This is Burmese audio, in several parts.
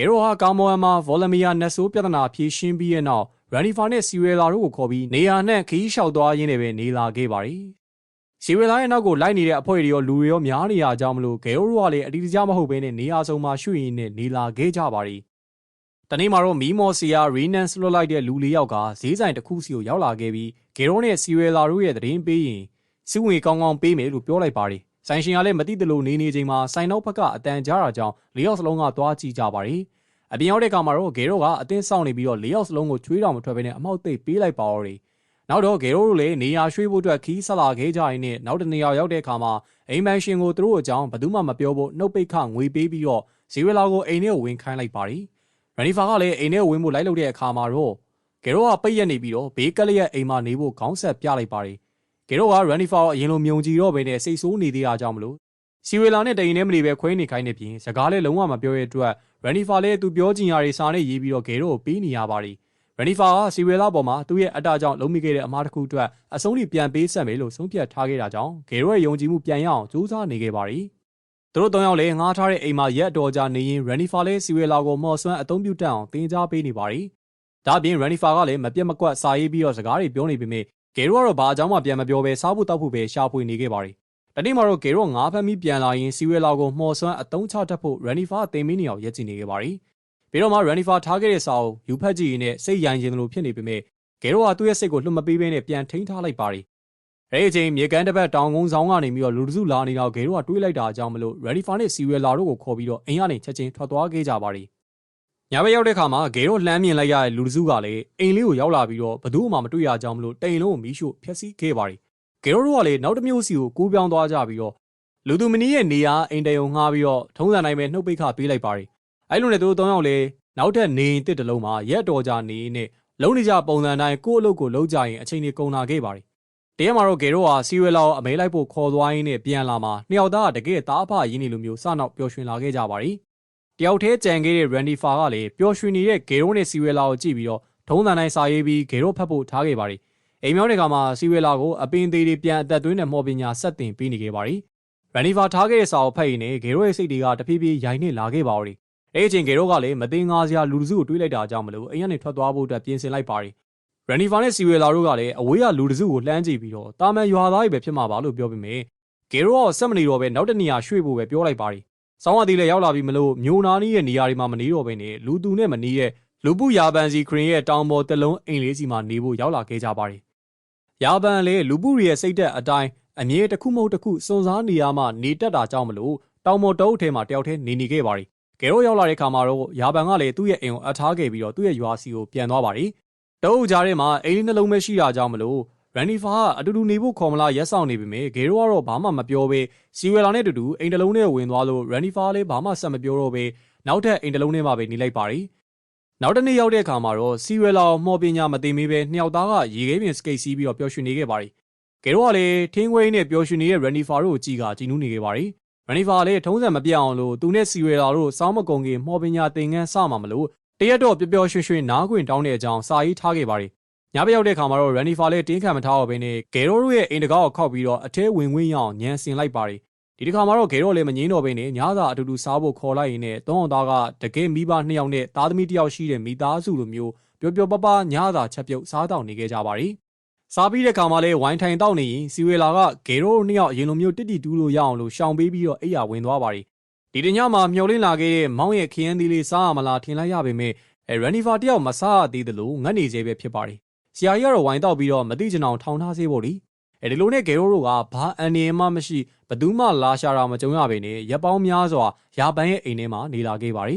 ဂေရိုဟာကာမောအန်မှာဗော်လမီယာနက်ဆိုးပြဿနာဖြေရှင်းပြီးတဲ့နောက်ရန်နီဖာနဲ့စီဝဲလာတို့ကိုခေါ်ပြီးနေရာနဲ့ခီးလျှောက်သွားရင်းနဲ့ပဲနေလာခဲ့ပါတယ်။စီဝဲလာရဲ့နောက်ကိုလိုက်နေတဲ့အဖွဲ့တွေရောလူတွေရောများနေရကြောင်းမလို့ဂေရိုတို့ကလည်းအတီးတကျမဟုတ်ဘဲနဲ့နေရာစုံမှာရွှေ့ရင်းနဲ့နေလာခဲ့ကြပါတယ်။တနေ့မှာတော့မီမော်စီယာရီနန်စ်လွတ်လိုက်တဲ့လူလေးယောက်ကဈေးဆိုင်တစ်ခုစီကိုရောက်လာခဲ့ပြီးဂေရိုနဲ့စီဝဲလာတို့ရဲ့သတင်းပေးရင်စုဝင်ကောင်းကောင်းပေးမယ်လို့ပြောလိုက်ပါတယ်။ ဆိုင်ရှင်ကလည်းမသိတလို့နေနေချိန်မှာဆိုင်နောက်ဘက်ကအတန်ကြားတာကြောင့်လေးယောက်စလုံးကသွားကြည့်ကြပါတယ်။အပြင်ရောက်တဲ့အခါမှာတော့ဂေရိုကအသင်းဆောင်နေပြီးတော့၄ယောက်စလုံးကိုချွေးတော်မထွက်ဘဲနဲ့အမောက်သိပ်ပေးလိုက်ပါတော့တယ်။နောက်တော့ဂေရိုတို့လည်းနေရာရွှေ့ဖို့အတွက်ခီးဆက်လာခဲ့ကြရင်းနဲ့နောက်တနေရာရောက်တဲ့အခါမှာအိမ်မန်ရှင်ကိုသူတို့အကြောင်းဘယ်သူမှမပြောဖို့နှုတ်ပိတ်ခငွေပေးပြီးတော့ဇီဝလာကိုအိမ်ထဲကိုဝင်ခိုင်းလိုက်ပါတယ်။ရန်နီဖာကလည်းအိမ်ထဲကိုဝင်ဖို့လိုက်လို့တဲ့အခါမှာတော့ဂေရိုကပိတ်ရက်နေပြီးတော့ဘေးကလေးရဲ့အိမ်မှာနေဖို့ခေါင်းဆက်ပြလိုက်ပါတ ယ်။ဂေရိုကရန်နီဖာကိုအရင်လိုမြုံကြည့်တော့ပဲနဲ့စိတ်ဆိုးနေသေးတာကြောင့်မလို့စီဝေလာနဲ့တရင်ထဲမနေပဲခွဲနေခိုင်းနေပြင်စကားလည်းလုံးဝမပြောရတဲ့အတွက်ရန်နီဖာလည်းသူပြောချင်ရာတွေစာနဲ့ရေးပြီးတော့ဂေရိုကိုပေးနေရပါတယ်ရန်နီဖာကစီဝေလာပေါ်မှာသူ့ရဲ့အတားကြောင့်လုံးမိခဲ့တဲ့အမားတစ်ခုအတွက်အဆုံးထိပြန်ပေးဆက်မယ်လို့ဆုံးဖြတ်ထားခဲ့တာကြောင့်ဂေရိုရဲ့ယုံကြည်မှုပြန်ရအောင်ကြိုးစားနေခဲ့ပါတယ်သူတို့၃ယောက်လည်းငားထားတဲ့အိမ်မှာရက်တော်ကြာနေရင်ရန်နီဖာလည်းစီဝေလာကိုမော်ဆွမ်းအသုံးပြုတတ်အောင်တင် जा ပေးနေပါတယ်ဒါ့အပြင်ရန်နီဖာကလည်းမပြတ်မကွက်စာရေးပြီးတော့စကားတွေပြောနေပေမဲ့ ဂေရိုကတော့ဘာအကြောင်းမှပြန်မပြောဘဲစားဖို့တောက်ဖို့ပဲရှာဖွေနေခဲ့ပါတယ်တနေ့မှာတော့ဂေရောငါးဖက်မိပြန်လာရင်စီဝဲလောက်ကိုမှော်ဆွမ်းအတုံးချတတ်ဖို့ရန်နီဖာအသိမင်းနေအောင်ရက်ချင်နေခဲ့ပါရီပြီးတော့မှရန်နီဖာထားခဲ့တဲ့စာအုပ်ယူဖက်ကြည့်ရင်းနဲ့စိတ်ရိုင်းခြင်းလိုဖြစ်နေပေမဲ့ဂေရောကသူ့ရဲ့စိတ်ကိုလွှတ်မပေးဘဲနဲ့ပြန်ထိန်းထားလိုက်ပါရီအဲဒီအချိန်မြေကန်တစ်ပတ်တောင်ကုန်းဆောင်ကနေပြီးတော့လူတစုလာနေတော့ဂေရောကတွေးလိုက်တာအကြောင်းမလို့ရန်နီဖာနဲ့စီဝဲလာတို့ကိုခေါ်ပြီးတော့အိမ်ကနေချက်ချင်းထွက်သွားခဲ့ကြပါရီ ညဘက်ရောက်တဲ့ခါမှာဂေရောလှမ်းမြင်လိုက်ရတဲ့လူတစုကလည်းအိမ်လေးကိုရောက်လာပြီးတော့ဘသူမှမတွေ့ရကြောင်းမလို့တိမ်လုံးကိုမီးရှို့ဖျက်ဆီးခဲ့ပါရီဂေရိုတို့ကလည်းနောက်တစ်မျိုးစီကိုကူးပြောင်းသွားကြပြီးတော့လူသူမနီးရဲ့နေရာအိမ်တယုံငှားပြီးတော့ထုံးစံတိုင်းပဲနှုတ်ပိတ်ခပေးလိုက်ပါတယ်အဲ့လိုနဲ့သူတို့၃ယောက်လည်းနောက်ထပ်နေရင်တစ်တလုံးမှာရက်တော်ကြနေနဲ့လုံးနေကြပုံစံတိုင်းကိုယ့်အလုပ်ကိုလုံးကြရင်အချိန်ကြီးကုန်လာခဲ့ပါတယ်တရက်မှာတော့ဂေရိုဟာစီဝဲလာကိုအမဲလိုက်ဖို့ခေါ်သွားရင်းနဲ့ပြန်လာမှာနှစ်ယောက်သားကတကယ်သားအဖရင်းနေလိုမျိုးစနောက်ပျော်ရွှင်လာခဲ့ကြပါတယ် တယောက်တည်းကြံခဲ့တဲ့ရန်ဒီဖာကလည်းပျော်ရွှင်နေတဲ့ဂေရိုနဲ့စီဝဲလာကိုကြည့်ပြီးတော့ထုံးစံတိုင်းစာရေးပြီးဂေရိုဖတ်ဖို့ထားခဲ့ပါတယ်အိမ်မြောင်းတဲ့ခါမှာစီဝဲလာကိုအပင်သေးတွေပြန်အသက်သွင်းတဲ့မော်ပညာဆက်တင်ပေးနေခဲ့ပါတယ်။ရန်နီဖာထားခဲ့တဲ့စာအုပ်ဖတ်ရင်းနဲ့ဂေရိုရဲ့စိတ်တွေကတဖြည်းဖြည်းရိုင်နေလာခဲ့ပါတော့တယ်။အဲဒီအချိန်ဂေရိုကလည်းမသိငါးစရာလူတစုကိုတွေးလိုက်တာကြောင့်မလို့အိမ်ကနေထွက်သွားဖို့အတွက်ပြင်ဆင်လိုက်ပါတယ်။ရန်နီဖာနဲ့စီဝဲလာတို့ကလည်းအဝေးကလူတစုကိုလှမ်းကြည့်ပြီးတော့တာမန်ရွာသားတွေပဲဖြစ်မှာပါလို့ပြောပြီးမြဲဂေရိုကဆက်မနေတော့ပဲနောက်တနေရာရွှေ့ဖို့ပဲပြောလိုက်ပါတယ်။ ဆောင်းဝတီလည်းရောက်လာပြီမလို့မျိုးနာနီးရဲ့နေရာတွေမှာမနေတော့ဘဲနဲ့လူသူနဲ့မနီးတဲ့လူပုရာပန်စီခရင်ရဲ့တောင်ပေါ်တလုံးအိမ်လေးစီမှာနေဖို့ရောက်လာခဲ့ကြပါတယ်ရာဘန်လည်းလူပုရီရဲ့စိတ်သက်အတိုင်းအမြဲတစ်ခုမဟုတ်တစ်ခုစွန်စားနေရမှနေတတ်တာကြောင့်မလို့တောင်မော်တုပ်ထဲမှာတယောက်တည်းနေနေခဲ့ပါရီကဲတော့ရောက်လာတဲ့ခါမှာတော့ရာဘန်ကလည်းသူ့ရဲ့အိမ်ကိုအထားခဲ့ပြီးတော့သူ့ရဲ့ရွာစီကိုပြန်သွားပါရီတုပ်ကြားထဲမှာအိမ်လေးနှလုံးပဲရှိတာကြောင့်မလို့ ရန်နီဖာကအတူတူနေဖို့ခေါ်မလားရက်ဆောင်နေပြီမေဂေရိုကတော့ဘာမှမပြောဘဲစီဝဲလာနဲ့တူတူအိမ်တလုံးထဲဝင်သွားလို့ရန်နီဖာလည်းဘာမှဆက်မပြောတော့ဘဲနောက်ထပ်အိမ်တလုံးထဲမှာပဲနေလိုက်ပါရီနောက်တစ်နေ့ရောက်တဲ့အခါမှာတော့စီဝဲလာမော်ပညာမသိမေးပဲနှစ်ယောက်သားကရေခဲပြင်စကိတ်စီးပြီးတော့ပျော်ရွှင်နေခဲ့ပါရီကဲတော့ကလည်းထင်းခွေးနဲ့ပျော်ရွှင်နေတဲ့ရန်နီဖာတို့ကိုကြည်ကကြည်နူးနေခဲ့ပါရီရန်နီဖာလည်းထုံးစံမပြတ်အောင်လို့သူနဲ့စီဝဲလာတို့စောင်းမကုံကြီးမော်ပညာသင်ခန်းစမှာမလို့တရက်တော့ပျော်ပျော်ရွှင်ရွှင်နားခွင်တောင်းတဲ့အကြောင်းစာရေးထားခဲ့ပါရီ ညဘက်ရောက်တဲ့ခါမှာတော့ရန်နီဖာလည်းတင်းခံမထားတော့ဘဲနဲ့ဂေရိုတို့ရဲ့အိမ်တကားကိုခောက်ပြီးတော့အထဲဝင်ဝင်ရအောင်ညံစင်လိုက်ပါရီဒီတစ်ခါမှာတော့ဂေရော့လည်းမငင်းတော့ဘဲနဲ့ညစာအတူတူစားဖို့ခေါ်လိုက်ရင်နဲ့သုံးအောင်သားကတကယ်မိဘနှစ်ယောက်နဲ့သားသမီးတစ်ယောက်ရှိတဲ့မိသားစုလိုမျိုးပျော်ပျော်ပပညစာချက်ပြုတ်စားတောင်းနေခဲ့ကြပါရီစားပြီးတဲ့ခါမှာလည်းဝိုင်းထိုင်တောက်နေရင်စီဝေလာကဂေရို့နှစ်ယောက်အရင်လိုမျိုးတစ်တီတူးလို့ရအောင်လို့ရှောင်ပေးပြီးတော့အိယာဝင်သွားပါရီဒီတညမှာမျောလင်းလာခဲ့တဲ့မောင်ရဲ့ခရမ်းသီးလေးစားရမလားထင်လိုက်ရပေမဲ့အဲရန်နီဖာတယောက်မစားရသေးသလိုငတ်နေသေးပဲဖြစ်ပါရီ ဆရာကြီးကတော့ဝိုင်းတောက်ပြီးတော့မသိချင်အောင်ထောင်ထားစေဖို့လीအဲဒီလိုနဲ့ဂေရိုတို့ကဘာအန်နေမှမရှိဘသူမှလာရှာတာမကြုံရပေနဲ့ရပ်ပေါင်းများစွာရာပန်းရဲ့အိမ်ထဲမှာနေလာခဲ့ပါရီ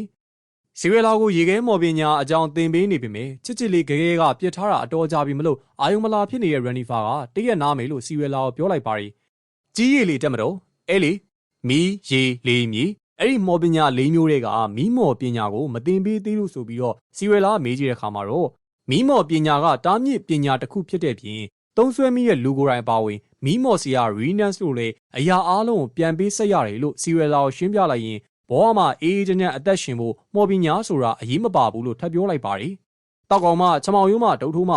စီဝဲလာကိုရေခဲမော်ပညာအကြောင်းသင်ပေးနေပေမဲ့ချစ်ချစ်လေးဂဲဂဲကပြစ်ထားတာအတော်ကြာပြီမလို့အာယုံမလာဖြစ်နေတဲ့ရန်နီဖာကတရက်နားမယ်လို့စီဝဲလာကိုပြောလိုက်ပါရီကြီးရည်လေးတက်မတော့အဲလေမီးရေလေးမြီအဲ့ဒီမော်ပညာ၄မျိုးတွေကမီးမော်ပညာကိုမသင်ပေးသေးလို့ဆိုပြီးတော့စီဝဲလာမေးကြည့်တဲ့အခါမှာတော့ မီးမော်ပညာကတားမြစ်ပညာတစ်ခုဖြစ်တဲ့ပြင်သုံးဆွဲမိတဲ့လူကိုယ်တိုင်ပါဝင်မီးမော်စီယာရီနန်စ်လို့လေအရာအားလုံးကိုပြန်ပေးဆက်ရတယ်လို့စီဝဲလာကိုရှင်းပြလိုက်ရင်ဘောမှာအေးအေးချမ်းချမ်းအသက်ရှင်ဖို့မော်ပညာဆိုတာအရေးမပါဘူးလို့ထပ်ပြောလိုက်ပါတယ်။တောက်ကောင်မချမောင်ရိုးမဒုတ်ထိုးမ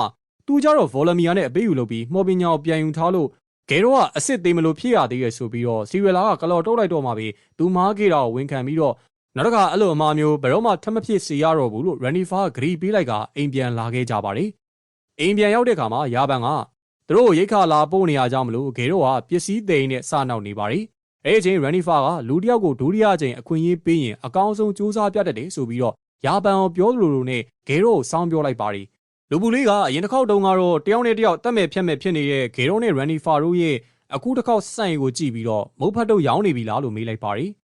သူကြတော့ဗော်လမီယာနဲ့အပေးယူလုပ်ပြီးမော်ပညာကိုပြန်ယူထားလို့ဂဲတော့ကအစ်စ်သေးမလို့ဖြစ်ရသေးရဆိုပြီးတော့စီဝဲလာကကလော်တုတ်လိုက်တော့မှပဲသူမားကေတာကိုဝန်ခံပြီးတော့ နောက်တစ်ခါအဲ့လိုအမှားမျိုးဘယ်တော့မှထပ်မဖြစ်စေရတော့ဘူးလို့ Ranifa ကဂရီပေးလိုက်ကအင်ပြန်လာခဲ့ကြပါတယ်အိမ်ပြန်ရောက်တဲ့အခါမှာရာဘန်ကသူတို့ကိုရိတ်ခါလာပို့နေရကြမလို့ဂေတို့ကပစ္စည်းသိမ်းနဲ့စနောက်နေပါတယ်အဲ့ဒီအချိန် Ranifa ကလူတစ်ယောက်ကိုဒုတိယအချိန်အခွင့်အရေးပေးရင်အကောင်းဆုံးစူးစမ်းပြတတ်တယ်ဆိုပြီးတော့ရာဘန်ကိုပြောလိုလိုနဲ့ဂေတို့ကိုစောင်းပြောလိုက်ပါတယ်လူပူလေးကအရင်တစ်ခေါက်တုန်းကတော့တယောက်နဲ့တယောက်တက်မဲ့ဖြတ်မဲ့ဖြစ်နေတဲ့ဂေရိုနဲ့ရန်နီဖာတို့ရဲ့အခုတစ်ခေါက်စိုင်ကိုကြည့်ပြီးတော့မုတ်ဖတ်တို့ရောင်းနေပြီလားလို့မေးလိုက်ပါတယ်။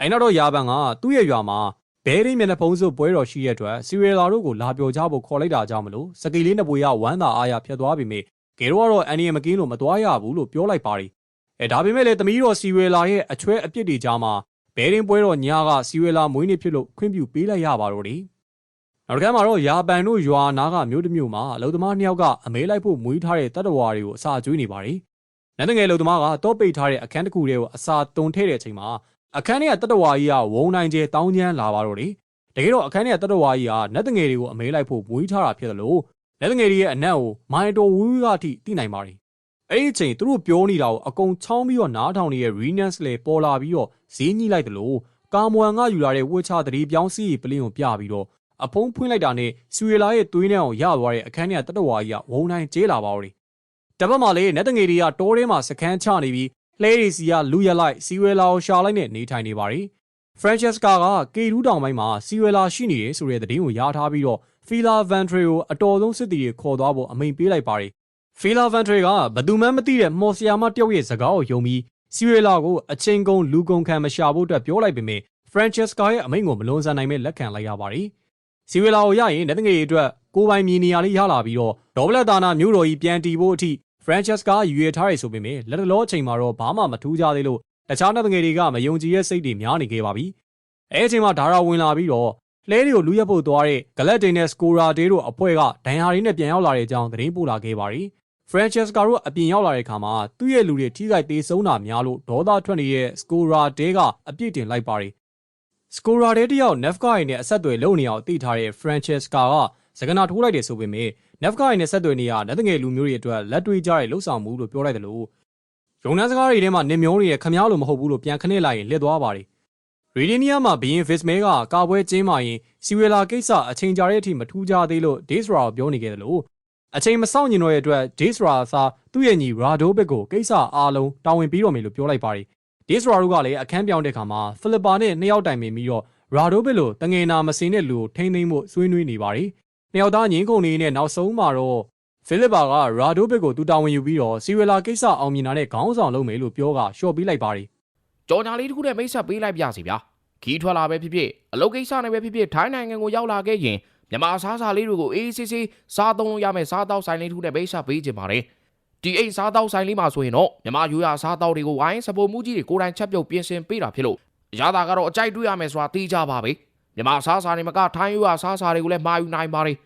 အဲနောက်တော့ယာဘန်ကသူ့ရဲ့ရွာမှာဘဲရင်းမျက်နှာဖုံးစုပွဲတော်ရှိတဲ့အတွက်စီရီလာတို့ကိုလာပြောကြဖို့ခေါ်လိုက်တာကြောင့်မလို့စကီလေးနှစ်ပွေရဝမ်းသာအားရဖြတ်သွားပြီမေဂေရိုကတော့အန်နီယမကင်းလို့မသွားရဘူးလို့ပြောလိုက်ပါတယ်။အဲဒါပေမဲ့လည်းသမီးတော်စီရီလာရဲ့အချွဲအပြစ်တွေကြားမှာဘဲရင်းပွဲတော်ညာကစီရီလာမွေးနေ့ဖြစ်လို့ခွင့်ပြုပေးလိုက်ရပါတော့တယ်။နောက်တစ်ခါမှာတော့ယာပန်တို့ရွာနာကမြို့တစ်မြို့မှာအလုံသမားနှစ်ယောက်ကအမဲလိုက်ဖို့မွေးထားတဲ့တတ္တဝါတွေကိုအစာကျွေးနေပါတယ်။လက်တငယ်လုံသမားကတော့ပိတ်ထားတဲ့အခန်းတစ်ခုတည်းကိုအစာတုံထည့်တဲ့အချိန်မှာ အခန်းထဲကတတ္တဝါကြီးကဝုံနိုင်ကျဲတောင်းကျမ်းလာပါတော့တယ်။တကယ်တော့အခန်းထဲကတတ္တဝါကြီးကလက်တငယ်တွေကိုအမဲလိုက်ဖို့မွေးထားတာဖြစ်တယ်လို့လက်တငယ်တွေရဲ့အနက်ကိုမိုင်တော်ဝူးကအထိသိနိုင်ပါတယ်။အဲ့ဒီအချိန်သူတို့ပြောနေတာကိုအကုန်ချောင်းပြီးတော့နားထောင်နေတဲ့ Renance လေပေါ်လာပြီးတော့ဈေးညှိလိုက်တယ်လို့ကာမွန်ကယူလာတဲ့ဝှချသတိပြောင်းစီးပလင်းကိုပြပြီးတော့အဖုံးဖွင့်လိုက်တာနဲ့ဆွေလာရဲ့သွေးနဲ့အောင်ရသွားတဲ့အခန်းထဲကတတဝါကြီးကဝုံတိုင်းကျဲလာပါတော့တယ်။တပတ်မှလည်းနတ်တငယ်တွေကတောထဲမှာစခန်းချနေပြီး လှဲရီစီကလူရလိုက်စီဝဲလာကိုရှာလိုက်နဲ့နေထိုင်နေပါတယ်။ Francesca ကကေရူးတောင်ပိုင်းမှာစီဝဲလာရှိနေတယ်ဆိုတဲ့သတင်းကိုရားထားပြီးတော့ Fila Ventre ကိုအတော်ဆုံးစစ်တီတွေခေါ်သွားဖို့အမိန့်ပေးလိုက်ပါတယ်။ Fila Ventre ကဘသူမှမသိတဲ့မော်ဆီယာမတယောက်ရဲ့စကားကိုယုံပြီးစီဝဲလာကိုအချင်းကုန်လူကုန်ခံမရှာဖို့အတွက်ပြောလိုက်ပေမဲ့ Francesca ရဲ့အမိန့်ကိုမလွန်ဆန်နိုင်မဲ့လက်ခံလိုက်ရပါတယ်။စီဝဲလာကိုရရင်လက်ငယ်တွေအတွက်ကိုပိုင်မြေနေရာလေးရလာပြီးတော့ဒေါ်ဘလက်တာနာမြို့တော်ကြီးပြန်တည်ဖို့အထိ Francesca ရွေထားရဆိုပေမဲ့လက်တလောအချိန်မှာတော့ဘာမှမထူးကြသေးလို့တခြားလက်ငယ်တွေကမယုံကြည်ရဲ့စိတ်တွေများနေခဲ့ပါပြီ။အဲအချိန်မှာဒါရာဝင်လာပြီးတော့လဲတွေကိုလူရက်ဖို့သွားတဲ့ဂလက်တင်နဲ့စကိုရာဒေးတို့အဖွဲ့ကဒိုင်ဟာရီနဲ့ပြန်ရောက်လာတဲ့အကြောင်းသတင်းပို့လာခဲ့ပါတယ်။ Francesca တို့အပြင်ရောက်လာတဲ့အခါမှာသူ့ရဲ့လူတွေထိခိုက်သေးဆုံးတာများလို့ဒေါသထွက်နေတဲ့စကိုရာဒေးကအပြစ်တင်လိုက်ပါတယ်စကိုရာတဲ့တယောက် Nefka ရဲ့နဲ့အဆက်အသွယ်လုပ်နေအောင်သိထားတဲ့ Francesca ကစကနာထိုးလိုက်တယ်ဆိုပေမဲ့ Nefka ရဲ့နဲ့ဆက်သွယ်နေရလက်တငယ်လူမျိုးတွေအတွက်လက်တွေ့ကြတဲ့လှုပ်ဆောင်မှုလို့ပြောလိုက်တယ်လို့ရုံနှန်းစကားတွေထဲမှာနင်မျောနေတဲ့ခမားလိုမဟုတ်ဘူးလို့ပြန်ခနဲ့လိုက်ရင်လက်သွားပါတယ်ရီဒီနီးယားမှာဘီရင်ဗစ်မဲကကာပွဲကျင်းမာရင်စီဝေလာကိစ္စအချိန်ကြာတဲ့အထိမထူးကြသေးလို့ဒေးစရာကိုပြောနေခဲ့တယ်လို့အချိန်မစောင့်ညင်တော့ရဲ့အတွက်ဒေးစရာသာသူ့ရဲ့ညီရာဒိုဘစ်ကိုကိစ္စအားလုံးတာဝန်ပြီးတော့မယ်လို့ပြောလိုက်ပါတယ်ဒေးစရာတို့ကလည်းအခန်းပြောင်းတဲ့ခါမှာဖိလစ်ပါနဲ့နှစ်ယောက်တိုင်ပင်ပြီးတော့ရာဒိုဘစ်လိုတငယ်နာမစင်တဲ့လူကိုထိမ့်သိမ့်ဖို့ဆွေးနွေးနေပါတယ်။ နှစ်ယောက်သားငင်းကုန်နေနဲ့နောက်ဆုံးမှာတော့ဖိလစ်ပါကရာဒိုဘစ်ကိုတူတာဝန်ယူပြီးတော့စီဝေလာကိစ္စအောင်မြင်တာနဲ့ခေါင်းဆောင်လုပ်မယ်လို့ပြောကရှော့ပေးလိုက်ပါတယ်ကြော်ညာလေးတစ်ခုနဲ့မိတ်ဆက်ပေးလိုက်ပြစီဗျာခီးထွက်လာပဲဖြစ်ဖြစ်အလုပ်ကိစ္စနဲ့ပဲဖြစ်ဖြစ်ထိုင်းနိုင်ငံကိုရောက်လာခဲ့ရင်မြန်မာစားစာလေးတွေကိုအေးအေးဆေးဆေးစားသုံးလို့ရမယ်စားတောက်ဆိုင်လေးတစ်ခုနဲ့မိတ်ဆက်ပေးခြင်းပါတယ်ဒီအိမ်စားတောက်ဆိုင်လေးမှာဆိုရင်တော့မြန်မာရိုးရာစားတောက်တွေကိုဝိုင်းစပိုမှုကြီးတွေကိုယ်တိုင်ချက်ပြုတ်ပြင်ဆင်ပေးတာဖြစ်လို့ရတာကတော့အကြိုက်တွေ့ရမယ်ဆိုတာသိကြပါပဲ မြန်မာစားစာတွေမကထိုင်းရိုးရာစားစာတွေကိုလည်းမှာယူနိုင်ပါတယ်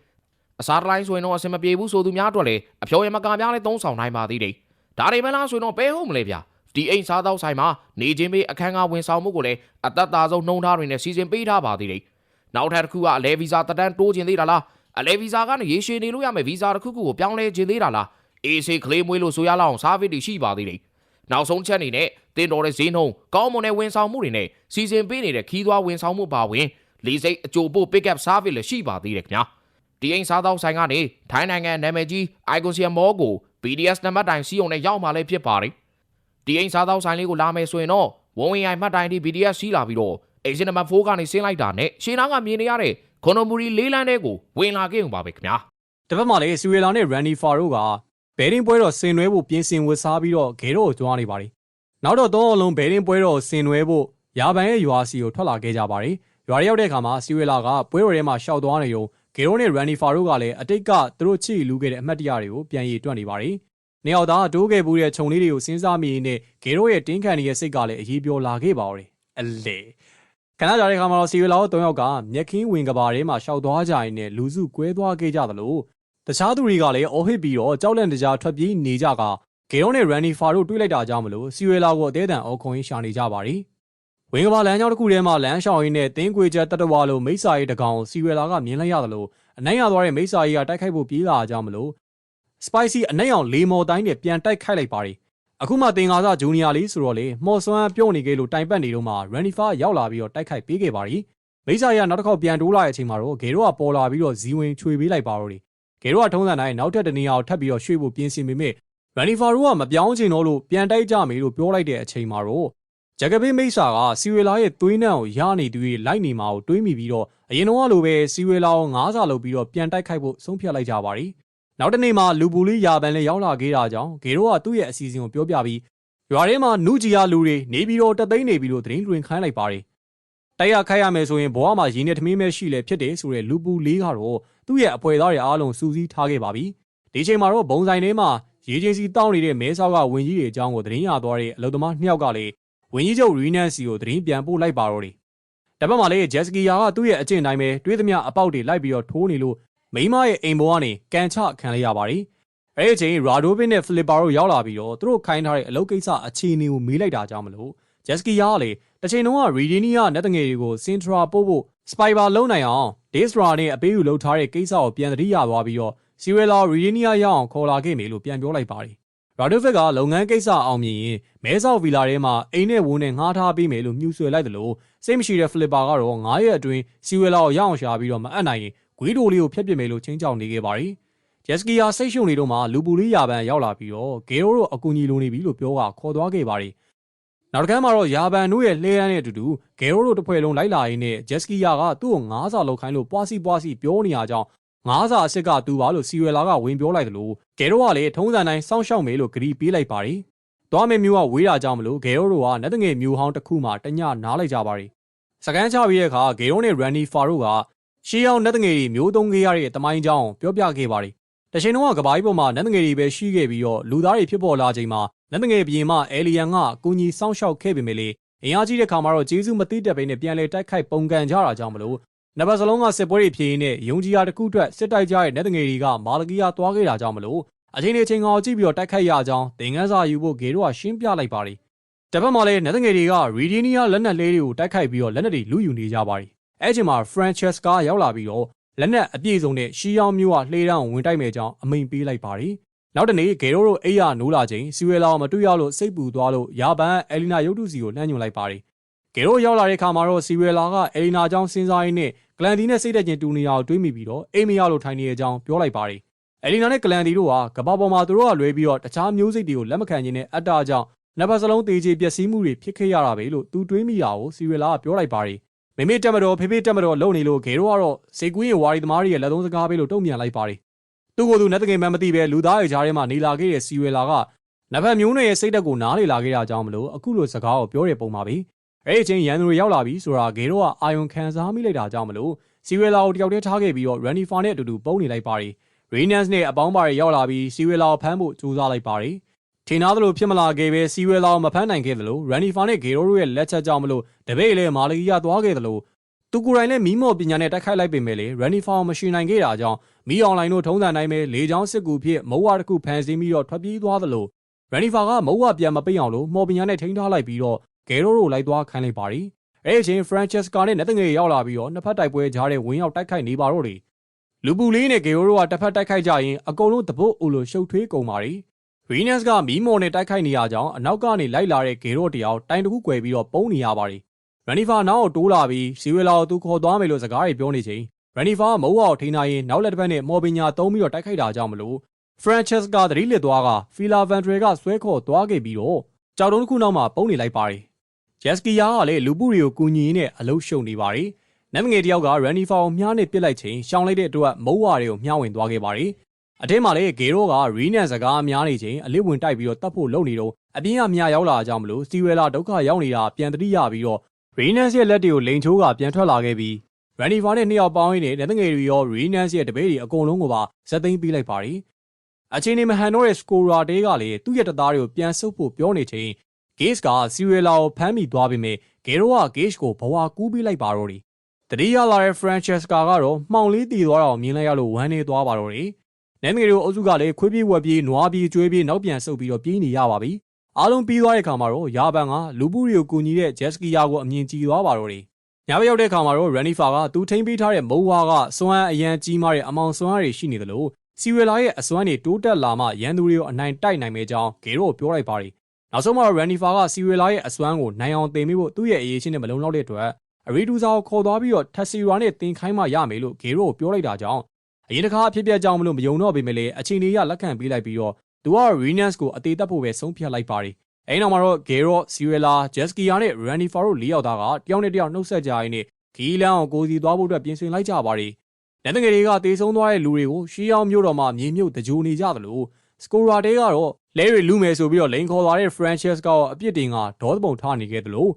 အစားတိုင်းဆိုရင်တော့အဆင်မပြေဘူးဆိုသူများအတွက်လည်းအဖျော်ရမကာများလည်းသုံးဆောင်နိုင်ပါသေးတယ်ဒါတွေမလားဆိုရင်တော့ဘဲဟုတ်မလဲဗျာဒီအိမ်စားတောက်ဆိုင်မှာနေချင်းပေးအခန်းကဝင်ဆောင်မှုကိုလည်းအသက်သာဆုံးနှုံထားတွေနဲ့စီစဉ်ပေးထားပါသေးတယ်နောက်ထပ်တစ်ခုကအလဲဗီဇာတက်တန်းတိုးခြင်းသေးတာလားအလဲဗီဇာကနေရေရှည်နေလို့ရမယ်ဗီဇာတစ်ခုခုကိုပြောင်းလဲခြင်းသေးတာလားအေးစေးကလေးမွေးလို့ဆိုရလောက်အောင်စားဗစ်တွေရှိပါသေးတယ်နောက်ဆုံးချက်အနေနဲ့တင်တော်တဲ့ဈေးနှုန်းကောင်းမွန်တဲ့ဝန်ဆောင်မှုတွေနဲ့စီစဉ်ပေးနေတဲ့ခီးသွွားဝန်ဆောင်မှုပါဝင် လေးစိတ်အကြိုပို့ pick up service လည်းရှိပါသေးတယ်ခင်ဗျာဒီအိမ်စားတောက်ဆိုင်ကနေထိုင်းနိုင်ငံနာမည်ကြီး Iconium Mall ကို BDS နံပါတ်တိုင်စီးုံနဲ့ရောက်มาလည်းဖြစ်ပါတယ်ဒီအိမ်စားတောက်ဆိုင်လေးကိုလာမယ်ဆိုရင်တော့ဝုံဝင်ရိုင်မှတ်တိုင်ဒီ BDS စီးလာပြီးတော့အိမ်စင်နံပါတ်4ကနေဆင်းလိုက်တာနဲ့ရှင်းနာကမြင်နေရတဲ့ခွန်နိုမူရီလေးလန်းတဲ့ကိုဝင်လာခဲ့ုံပါပဲခင်ဗျာ။တစ်ဖက်မှာလည်းစီဝေလာနဲ့ရန်နီဖာတို့ကဘဲရင်ပွဲတော်ဆင်နွှဲဖို့ပြင်ဆင်ဝတ်စားပြီးတော့ဂေတော့ကိုကြွားနေပါတယ်။နောက်တော့သုံးအောင်လုံးဘဲရင်ပွဲတော်ဆင်နွှဲဖို့ရာဘန်ရဲ့ရွာစီကိုထွက်လာခဲ့ကြပါတယ်။ ရွာရောက်တဲ့အခါမှာစီဝေလာကပွဲတော်ထဲမှာရှောက်သွားနေုံဂေရိုနဲ့ရန်နီဖာတို့ကလည်းအတိတ်ကသူတို့ချီလူခဲ့တဲ့အမှတ်တရတွေကိုပြန်ရည်တွက်နေပါတယ်။နေအောင်သားတိုးခဲ့ဘူးတဲ့ခြုံလေးတွေကိုစဉ်းစားမိနေဂေရိုရဲ့တင်းခံနေတဲ့စိတ်ကလည်းအရေးပြောလာခဲ့ပါတော့တယ်။အလေခဏကြာတဲ့ခါမှာတော့စီဝေလာတို့၃ယောက်ကမြက်ခင်းဝင်ကဘာထဲမှာရှောက်သွားကြရင်နဲ့လူစုကွဲသွားခဲ့ကြသလိုတခြားသူတွေကလည်းအော်ဟစ်ပြီးတော့ကြောက်လန့်တကြားထွက်ပြေးနေကြကဂေရိုနဲ့ရန်နီဖာတို့တွေးလိုက်တာကြောင့်မလို့စီဝေလာကိုအသေးအံအော်ခွန်ရှာနေကြပါရီ။ ဝင်ကဘာလမ်းကြောင်းတစ်ခုထဲမှာလမ်းရှောင်ရင်းနဲ့တင်းကွေချက်တတဝါလိုမိစ္ဆာရေးတကောင်စီဝေလာကမြင်လိုက်ရသလိုအနိုင်ရသွားတဲ့မိစ္ဆာကြီးကတိုက်ခိုက်ဖို့ပြေးလာကြမလို့ spicy အနိုင်အောင်လေမော်တိုင်းနဲ့ပြန်တိုက်ခိုက်လိုက်ပါရီအခုမှတင်ကားစားဂျူနီယာလေးဆိုတော့လေမော်ဆွမ်းပြုံးနေကြလို့တိုင်ပတ်နေတော့မှရန်နီဖာရောက်လာပြီးတော့တိုက်ခိုက်ပေးခဲ့ပါရီမိစ္ဆာရနောက်တစ်ခေါက်ပြန်တိုးလာတဲ့အချိန်မှာတော့ဂေရိုကပေါ်လာပြီးတော့ဇီဝင်ချွေပေးလိုက်ပါတော့တယ်ဂေရိုကထုံးစံတိုင်းနောက်ထပ်တနေရာကိုထပ်ပြီးတော့ရွှေ့ဖို့ပြင်ဆင်ပေမဲ့ရန်နီဖာတို့ကမပြောင်းချင်တော့လို့ပြန်တိုက်ကြမေလို့ပြောလိုက်တဲ့အချိန်မှာတော့ ဂျက်ကဘေးမိစ္ဆာကစီဝေလာရဲ့သွေးနှံကိုရနေသူတွေလိုက်နေမှာကိုတွေးမိပြီးတော့အရင်တော့လိုပဲစီဝေလာကိုငားစာလုပ်ပြီးတော့ပြန်တိုက်ခိုက်ဖို့ဆုံးဖြတ်လိုက်ကြပါရီနောက်တနေ့မှာလူပူလေးယာပန်လည်းရောက်လာခဲ့တာကြောင့်ဂေရိုကသူ့ရဲ့အစီအစဉ်ကိုပြောပြပြီးရွာထဲမှာနုကြီးရလူတွေနေပြီးတော့တသိန်းနေပြီးတော့သတင်းလွင်ခိုင်းလိုက်ပါတယ်။တိုက်ရခိုက်ရမယ်ဆိုရင်ဘဝမှာရင်းနဲ့ထမင်းမဲရှိလေဖြစ်တယ်ဆိုတဲ့လူပူလေးကတော့သူ့ရဲ့အဖွဲသားတွေအားလုံးစူးစီးထားခဲ့ပါပြီ။ဒီချိန်မှာတော့ဘုံဆိုင်ထဲမှာရေချင်းစီတောင်းနေတဲ့မဲဆောက်ကဝင်ကြီးတွေအကြောင်းကိုသတင်းရသွားတဲ့အလုံသမားနှစ်ယောက်ကလည်း ဝင်ကြီးချုပ်ရီနန်စီကိုသတင်းပြန်ပို့လိုက်ပါတော့တယ်။တပတ်မှာလည်းဂျက်စကီယာကသူ့ရဲ့အကျင့်တိုင်းပဲတွေးသမျှအပေါက်တွေလိုက်ပြီးတော့ထိုးနေလို့မိမရဲ့အိမ်ပေါ်ကနေကန်ချခံလိုက်ရပါတယ်။အဲ့ဒီအချိန်ရာဒိုဘင်နဲ့ဖလစ်ပါတို့ရောက်လာပြီးတော့သူတို့ခိုင်းထားတဲ့အလုပ်ကိစ္စအခြေအနေကိုမေးလိုက်တာကြောင့်မလို့ဂျက်စကီယာကလေတစ်ချိန်လုံးကရီဒီနီယာနဲ့တငယ်တွေကိုစင်ထရာပို့ဖို့စပိုင်ဘာလုံးနိုင်အောင်ဒေးစရာနဲ့အပေးယူလုပ်ထားတဲ့ကိစ္စကိုပြန်သတိရသွားပြီးတော့စီဝဲလာရီဒီနီယာရအောင်ခေါ်လာခဲ့မယ်လို့ပြန်ပြောလိုက်ပါတယ် ရာဒိုဗစ်ကလုပ်ငန်းကိစ္စအောင်မြင်ရင်မဲဆောက်ဗီလာထဲမှာအိမ်နဲ့ဝန်းနဲ့ငှားထားပေးမယ်လို့မြှူဆွဲလိုက်တယ်လို့စိတ်မရှိတဲ့ဖလစ်ပါကတော့9ရက်အတွင်းစီဝဲလာကိုရအောင်ရှာပြီးတော့မအပ်နိုင်ရင်ဂွေးတိုလေးကိုဖျက်ပစ်မယ်လို့ချင်းချောင်နေခဲ့ပါတယ်ဂျက်စကီယာစိတ်ရှုံနေတော့မှလူပူလေးယာပန်ရောက်လာပြီးတော့ဂေရိုတို့အကူကြီးလိုနေပြီလို့ပြောကခေါ်သွားခဲ့ပါတယ်။နောက်တစ်ခါမှာတော့ယာပန်တို့ရဲ့လှဲရန်နဲ့အတူတူဂေရိုတို့တစ်ဖွဲ့လုံးလိုက်လာရင်းနဲ့ဂျက်စကီယာကသူ့ကိုငားစာလောက်ခိုင်းလို့ပွားစီပွားစီပြောနေရကြောင်း ငားစာအစ်စ်ကသူပါလို့စီဝဲလာကဝင်ပြောလိုက်တယ်လို့ဂေရိုကလည်းထုံးစံတိုင်းစောင့်ရှောက်မယ်လို့ဂရီပေးလိုက်ပါတယ်။သွားမယ်မျိုးကဝေးတာကြောင့်မလို့ဂေရိုတို့ကလက်တငယ်မျိုးဟောင်းတစ်ခုမှတညနားလိုက်ကြပါတယ်။စကန်ချပြီးတဲ့အခါဂေရိုနဲ့ရန်နီဖာတို့ကရှေးအောင်လက်တငယ်တွေမျိုးသုံးခဲ့ရတဲ့တမိုင်းကြောင်းပြောပြခဲ့ပါတယ်။တချိန်လုံးကကဘာကြီးပေါ်မှာနတ်ငယ်တွေပဲရှိခဲ့ပြီးတော့လူသားတွေဖြစ်ပေါ်လာချိန်မှာနတ်ငယ်ပြင်မှာအဲလီယန်ကအကူကြီးစောင့်ရှောက်ခဲ့ပေမဲ့လေအင်အားကြီးတဲ့ခါမှာတော့ဂျေဇုမသိတဲ့ဘိနဲ့ပြန်လဲတိုက်ခိုက်ပုံကန်ကြတာကြောင့်မလို့ နဘတ်စလုံးကစစ်ပွဲတွေဖြစ်ရင်းနဲ့ယုံကြည်ရာတစ်ခုအတွက်စစ်တိုက်ကြတဲ့နတ်ငယ်တွေကမာလကီယာသွားခဲ့တာကြောင့်မလို့အချိန်တွေချိန်ကောင်ကြည့်ပြီးတော့တိုက်ခိုက်ရကြောင်းသင်ခန်းစာယူဖို့ဂေတို့ကရှင်းပြလိုက်ပါတယ်တပတ်မှာလည်းနတ်ငယ်တွေကရီဒီနီယာလက်နက်လေးတွေကိုတိုက်ခိုက်ပြီးတော့လက်နက်တွေလူယူနေကြပါတယ်အဲ့ချိန်မှာဖရန်ချက်စကာရောက်လာပြီးတော့လက်နက်အပြည့်စုံနဲ့ရှီယောင်းမျိုးကလှေတောင်ဝင်တိုက်မဲ့ကြောင်းအမိန်ပေးလိုက်ပါတယ်။နောက်တနေ့ဂေရိုတို့အိယာနိုးလာချိန်စီဝဲလာမတွေ့ရလို့စိတ်ပူသွားလို့ယာပန်အဲလီနာရုပ်တုစီကိုနှမ်းညွန်လိုက်ပါတယ်။ဂေရိုရောက်လာတဲ့ခါမှာတော့စီဝဲလာကအဲလီနာကြောင့်စဉ်းစားရင်းနဲ့ ဂလန်ဒီနဲ့စိတ်သက်ချင်းတူနေအောင်တွေးမိပြီးတော့အိမ်မရလို့ထိုင်နေတဲ့အကြောင်းပြောလိုက်ပါတယ်။အဲလီနာနဲ့ဂလန်ဒီတို့ကကပောက်ပေါ်မှာသူတို့ကလွဲပြီးတော့တခြားမျိုးစိတ်တွေကိုလက်မခံခြင်းနဲ့အတ္တကြောင့်နဘတ်စလုံးတေးချေပျက်စီးမှုတွေဖြစ်ခဲ့ရတာပဲလို့သူတွေးမိတာကိုစီဝဲလာကပြောလိုက်ပါတယ်။မိမိတက်မတော်ဖေဖေတက်မတော်လုံနေလို့ဂေရိုကတော့စေကွင်းရဲ့ဝါရီသမားတွေရဲ့လက်သုံးစကားပဲလို့တုံ့ပြန်လိုက်ပါတယ်။သူ့ကိုယ်သူနဲ့တကယ်မှမသိပဲလူသားရဲ့ကြားထဲမှာနေလာခဲ့တဲ့စီဝဲလာကနဖက်မျိုးနဲ့ရဲ့စိတ်တက်ကိုနားလေလာခဲ့တာကြောင့်မလို့အခုလိုစကားကိုပြောရပုံပါပဲ။ အဲ့ဒီအချိန်ရန်သူတွေရောက်လာပြီဆိုတာဂေရိုကအာယုံခံစားမိလိုက်တာကြောင့်မလို့စီဝဲလာကိုတယောက်တည်းထားခဲ့ပြီးတော့ရန်နီဖာနဲ့အတူတူပုံနေလိုက်ပါတယ်။ရီနန်စ်နဲ့အပေါင်းပါတွေရောက်လာပြီးစီဝဲလာကိုဖမ်းဖို့ကြိုးစားလိုက်ပါတယ်။ထင်သားသလိုဖြစ်မလာခဲ့ပဲစီဝဲလာကိုမဖမ်းနိုင်ခဲ့သလိုရန်နီဖာနဲ့ဂေရိုတို့ရဲ့လက်ချက်ကြောင့်မလို့တပည့်လည်းမာလီယာသွားခဲ့သလိုသူကိုယ်တိုင်လည်းမီးမော်ပညာနဲ့တိုက်ခိုက်လိုက်ပေမဲ့လေရန်နီဖောင်မရှိနိုင်ခဲ့တာကြောင့်မီးအွန်လိုင်းတို့ထုံးစံတိုင်းပဲလေချောင်းစစ်ကူဖြစ်မုံဝါတစ်ခုဖန်ဆင်းပြီးတော့ထွက်ပြေးသွားသလိုရန်နီဖာကမုံဝါပြန်မပိတ်အောင်လို့မော်ပညာနဲ့ထိန်းထားလိုက်ပြီးတော့ ဂဲရိုတို့လိုက်သွားခိုင်းလိုက်ပါရီအဲ့ဒီအချိန်ဖရန်ချက်စကာနဲ့နက်တငယ်ရောက်လာပြီးတော့နှစ်ဖက်တိုက်ပွဲကြားတဲ့ဝင်းရောက်တိုက်ခိုက်နေပါတော့တယ်လူပူလေးနဲ့ဂေရိုတို့ကတစ်ဖက်တိုက်ခိုက်ကြရင်အကုန်လုံးတပုတ်အူလိုရှုပ်ထွေးကုန်ပါရီရီနက်စ်ကမီးမော်နဲ့တိုက်ခိုက်နေရကြောင်းအနောက်ကနေလိုက်လာတဲ့ဂေရိုတယောက်တိုင်တခုကွယ်ပြီးတော့ပုံနေရပါရီရန်နီဖာနောက်ကိုတိုးလာပြီးစီဝဲလာကိုသူခေါ်သွားမယ်လို့စကားတွေပြောနေချိန်ရန်နီဖာကမုံဝါကိုထိန်းထားရင်နောက်လက်တစ်ဖက်နဲ့မော်ပညာသုံးပြီးတော့တိုက်ခိုက်တာကြောင့်မလို့ဖရန်ချက်စကသတိလစ်သွားကဖီလာဗန်ဒရယ်ကဆွဲခေါ်သွားခဲ့ပြီးတော့ကြောက်တုံးတစ်ခုနောက်မှာပုံနေလိုက်ပါတယ် ဂျက်စကီယာကလည်းလူပုတွေကိုကူညီရင်းနဲ့အလုရှုံနေပါတယ်နမ်ငယ်တယောက်ကရန်နီဖာကိုမြားနဲ့ပစ်လိုက်ချိန်ရှောင်းလိုက်တဲ့အတွက်မုံဝါတွေကိုမြှောက်ဝင်သွားခဲ့ပါတယ်အထဲမှာလည်းဂေရိုကရီနန်စကားများနေချိန်အလစ်ဝင်တိုက်ပြီးတော့တတ်ဖို့လုပ်နေတော့အပြင်းအမြရောက်လာကြမလို့စီဝဲလာဒုက္ခရောက်နေတာပြန်တတိရပြီးတော့ရီနန်စ်ရဲ့လက်တွေကိုလိန်ချိုးကပြန်ထွက်လာခဲ့ပြီးရန်နီဖာနဲ့နှစ်ယောက်ပေါင်းရင်းနဲ့လက်ငယ်တွေရောရီနန်စ်ရဲ့တပည့်တွေအကုန်လုံးကိုပါဇက်သိမ်းပေးလိုက်ပါတယ်။အချင်းနေမဟန်တော့ရဲ့စကိုရာတေးကလည်းသူ့ရဲ့တသားတွေကိုပြန်ဆုပ်ဖို့ပြောနေချိန် ဂေ့စ်ကစီဝဲလာကိုဖမ်းမိသွားပေမဲ့ဂေရိုကဂေ့စ်ကိုဘဝကူးပေးလိုက်ပါတော့တယ်။တတိယလာတဲ့ဖရန်ချက်စကာကတော့မှောင်လေးတည်သွားတာကိုမြင်လိုက်ရလို့ဝမ်းနေသွားပါတော့တယ်။နန်းငယ်တို့အုပ်စုကလည်းခွေးပြေးဝက်ပြေးနွားပြေးကျွေးပြေးနောက်ပြန်ဆုပ်ပြီးတော့ပြေးနေရပါပြီ။အားလုံးပြီးသွားတဲ့အခါမှာတော့ယာပန်ကလူပူတွေကိုကူညီတဲ့ဂျက်စကီယာကိုအမြင်ကြည့်သွားပါတော့တယ်။ညဘက်ရောက်တဲ့အခါမှာတော့ရန်နီဖာကသူထိန်းပေးထားတဲ့မုံဝါကစွမ်းအရန်ကြီးမားတဲ့အမောင်စွမ်းတွေရှိနေသလိုစီဝဲလာရဲ့အစွမ်းတွေတိုးတက်လာမှရန်သူတွေကိုအနိုင်တိုက်နိုင်မယ်ကြောင်းဂေရိုပြောလိုက်ပါတယ် နောက်ဆုံးမှာတော့ Randy Far ကစီရီလာရဲ့အစွမ်းကိုနိုင်အောင်တင်မိဖို့သူ့ရဲ့အရေးချင်းနဲ့မလုံလောက်တဲ့အတွက်အရီဒူဇာကိုခေါ်သွားပြီးတော့ထက်စီရာနဲ့တင်ခိုင်းမှရမယ်လို့ဂေရိုကိုပြောလိုက်တာကြောင့်အရင်တစ်ခါအဖြစ်ပြက်ကြောင်းမလို့မယုံတော့ပေမဲ့လည်းအချိန်ကြီးရလက်ခံပေးလိုက်ပြီးတော့သူက Renans ကိုအသေးသက်ဖို့ပဲဆုံးဖြတ်လိုက်ပါတယ်။အဲဒီနောက်မှာတော့ Gero, Sirela, Jeskia နဲ့ Randy Far တို့၄ယောက်သားကတယောက်နဲ့တယောက်နှုတ်ဆက်ကြရင်းနဲ့ခီးလန်းအောင်ကိုစီသွားဖို့အတွက်ပြင်ဆင်လိုက်ကြပါတယ်။လက်တငယ်တွေကတေဆုံးသွားတဲ့လူတွေကိုရှီအောင်မျိုးတော်မှာမြေမြုပ်တကြိုနေကြသလို စကိုရာတဲကတော့လဲရီလူမယ်ဆိုပြီးတော့လိန်ခေါ်သွားတဲ့ Franchise ကအပြစ်တင်ကဒေါသပုံထားနေခဲ့သလို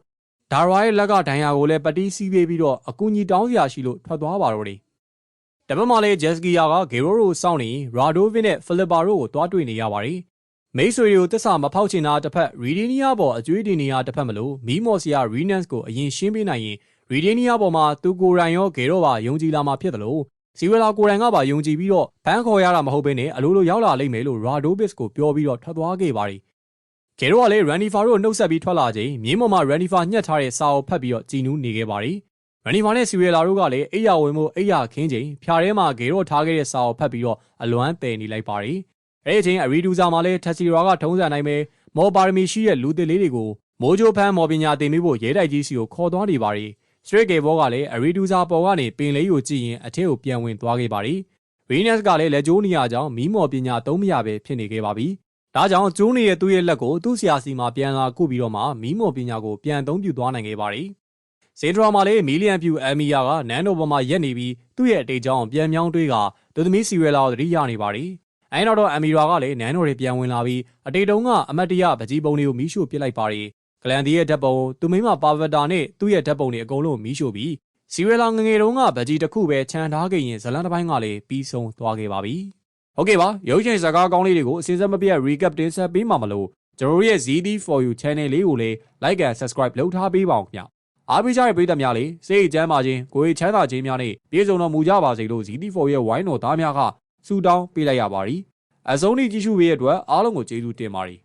ဒါရိုင်ရဲ့လက်ကဒဏ်ရာကိုလည်းပတီးစီးပေးပြီးတော့အကူကြီးတောင်းစရာရှိလို့ထွက်သွားပါတော့တယ်။တပတ်မှလည်းဂျက်စကီယာကဂေရိုရိုကိုစောင့်နေရာဒိုဗင်နဲ့ဖိလစ်ပါတို့ကိုတွားတွေ့နေရပါတယ်။မိတ်ဆွေတွေကိုတစ္ဆာမဖောက်ချင်တာတစ်ဖက်ရီဒီနီးယားပေါ်အကျွေးတင်နေရတစ်ဖက်မလို့မီမော်စီယာရီနန်စ်ကိုအရင်ရှင်းပေးနိုင်ရင်ရီဒီနီးယားပေါ်မှာသူကိုယ်တိုင်ရောဂေရိုပါယုံကြည်လာမှာဖြစ်တယ်လို့ စီဝဲလာကိုယ်တိုင်ကပါယုံကြည်ပြီးတော့ဖန်ခေါ်ရတာမဟုတ်ဘဲနဲ့အလိုလိုရောက်လာလိမ့်မယ်လို့ရာဒိုဘစ်ကိုပြောပြီးတော့ထွက်သွားခဲ့ပါတယ်။ဂေရိုကလည်းရန်နီဖာတို့နှုတ်ဆက်ပြီးထွက်လာချိန်မြင်းပေါ်မှာရန်နီဖာညှက်ထားတဲ့စာအုပ်ဖတ်ပြီးတော့ကြည်နူးနေခဲ့ပါတယ်။ရန်နီဖာနဲ့စီဝဲလာတို့ကလည်းအိယာဝင်မှုအိယာခင်းချိန်ဖြာထဲမှာဂေရိုထားခဲ့တဲ့စာအုပ်ဖတ်ပြီးတော့အလွမ်းတည်နေလိုက်ပါတယ်။အဲဒီအချိန်အရီဒူဇာမှာလည်းတက်စီရာကထုံးစံနိုင်ပဲမော်ပါရမီရှိတဲ့လူသစ်လေးတွေကိုမိုးကြိုးဖမ်းမော်ပညာတင်ပြီးဖို့ရဲတိုက်ကြီးစီကိုခေါ်သွားနေပါတယ်။စထ ရစ်ကေဘောကလည်းအရီဒူဇာပေါ်ကနေပင်လေးကိုကြည့်ရင်အထက်ကိုပြန်ဝင်သွားခဲ့ပါတယ်။ရီနက်စ်ကလည်းလက်ကျိုးနေရကြောင်းမီးမော်ပညာသုံးမရပဲဖြစ်နေခဲ့ပါပြီ။ဒါကြောင့်ကျိုးနေတဲ့သူ့ရဲ့လက်ကိုသူ့ဆရာစီမှာပြန်လာကုပြီးတော့မှမီးမော်ပညာကိုပြန်သုံးပြသွားနိုင်ခဲ့ပါတယ်။ဇေဒရာမှာလည်းမီလီယံပြူအမီယာကနန်နိုပေါ်မှာရက်နေပြီးသူ့ရဲ့အတိတ်ကြောင့်ပြန်မြောင်းတွေးကသူသမီးစီရလာကိုတတိရနေပါတယ်။အဲနောက်တော့အမီရာကလည်းနန်နိုတွေပြန်ဝင်လာပြီးအတိတ်တုန်းကအမတ်တရပကြီးပုံတွေကိုမီးရှို့ပစ်လိုက်ပါတယ်။ ဂလန်ဒီရဲ့ဓာတ်ပုံသူမိမပါဝတာနဲ့သူ့ရဲ့ဓာတ်ပုံတွေအကုန်လုံးမီးရှို့ပြီးစီရလာငငယ်တုန်းကဗကြီးတစ်ခုပဲခြံထားခဲ့ရင်ဇလန်တစ်ပိုင်းကလည်းပြီးဆုံးသွားခဲ့ပါပြီ။ဟုတ်ကဲ့ပါရုပ်ရှင်ဇာတ်ကားကောင်းလေးတွေကိုအစင်းစက်မပြတ် recap တင်ဆက်ပေးမှာမလို့ကျွန်တော်တို့ရဲ့ ZD for you channel လေးကိုလည်း like and subscribe လုပ်ထားပေးပါအောင်ခင်ဗျ။အားပေးကြတဲ့ပရိသတ်များလည်းစိတ်အကျမ်းပါခြင်းကိုယ်ချမ်းသာခြင်းများနဲ့ပြည့်စုံတော်မူကြပါစေလို့ ZD for you ရဲ့ဝိုင်းတော်သားများကဆုတောင်းပေးလိုက်ရပါတယ်။အဆုံးထိကြည့်ရှုပေးတဲ့အတွက်အားလုံးကိုကျေးဇူးတင်ပါတယ်